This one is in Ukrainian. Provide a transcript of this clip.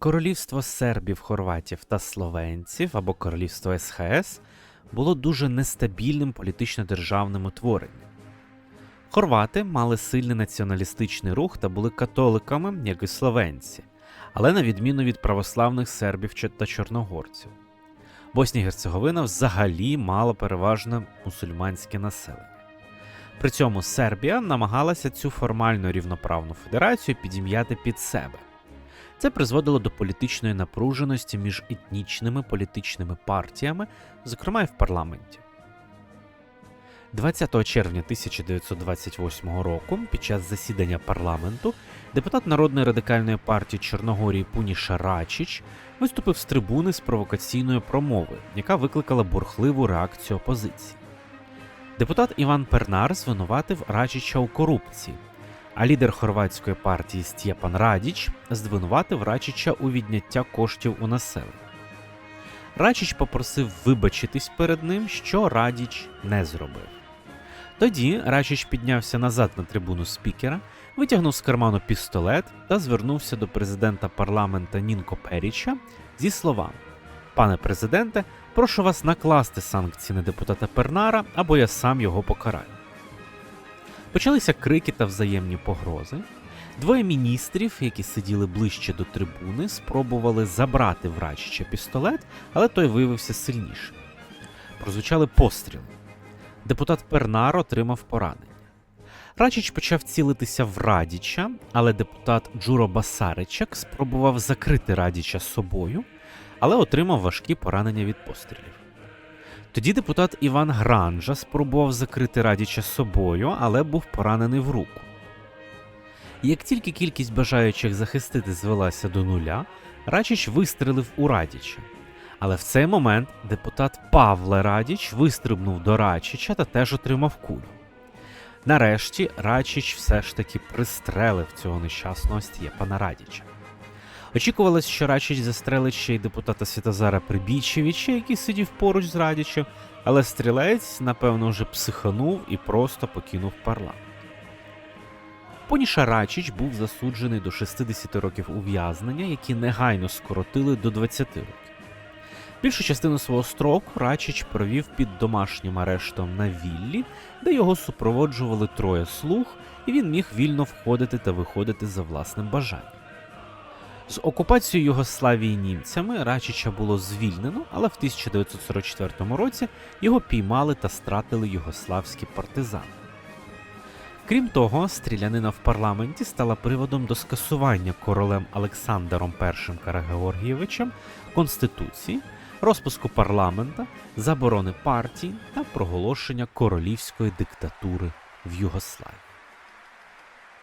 Королівство сербів, хорватів та словенців або королівство СХС було дуже нестабільним політично-державним утворенням. Хорвати мали сильний націоналістичний рух та були католиками, як і словенці, але на відміну від православних сербів та чорногорців. Боснія Герцеговина взагалі мала переважно мусульманське населення. При цьому Сербія намагалася цю формально рівноправну федерацію підім'яти під себе. Це призводило до політичної напруженості між етнічними політичними партіями, зокрема і в парламенті. 20 червня 1928 року, під час засідання парламенту, депутат Народної радикальної партії Чорногорії Пуніша Рачіч виступив з трибуни з провокаційною промовою, яка викликала бурхливу реакцію опозиції. Депутат Іван Пернар звинуватив Рачича у корупції, а лідер хорватської партії Стєпан Радіч звинуватив Рачича у відняття коштів у населення. Рачич попросив вибачитись перед ним, що Радіч не зробив. Тоді Рачич піднявся назад на трибуну спікера, витягнув з карману пістолет та звернувся до президента парламента Нінко Періча зі словами: Пане президенте, прошу вас накласти санкції на депутата Пернара, або я сам його покараю. Почалися крики та взаємні погрози. Двоє міністрів, які сиділи ближче до трибуни, спробували забрати в Рачича пістолет, але той виявився сильнішим. Прозвучали постріли. Депутат Пернар отримав поранення. Рачич почав цілитися в Радіча, але депутат Джуро Басаричак спробував закрити Радіча собою, але отримав важкі поранення від пострілів. Тоді депутат Іван Гранжа спробував закрити Радіча собою, але був поранений в руку. Як тільки кількість бажаючих захистити звелася до нуля, Радіч вистрелив у Радіча. Але в цей момент депутат Павле Радіч вистрибнув до Рачича та теж отримав кулю. Нарешті Рачич все ж таки пристрелив цього нещасного Стєпана Радіча. Очікувалось, що Рачич застрелить ще й депутата Святозара Прибічевича, який сидів поруч з Радічем, але стрілець, напевно, вже психанув і просто покинув парламент. Поніша Рачич був засуджений до 60 років ув'язнення, які негайно скоротили до 20 років. Більшу частину свого строку Рачич провів під домашнім арештом на віллі, де його супроводжували троє слуг, і він міг вільно входити та виходити за власним бажанням. З окупацією Югославії німцями Рачича було звільнено, але в 1944 році його піймали та стратили югославські партизани. Крім того, стрілянина в парламенті стала приводом до скасування королем Олександром І Карагеоргійовичем Конституції, розпуску парламента, заборони партій та проголошення королівської диктатури в Югославії.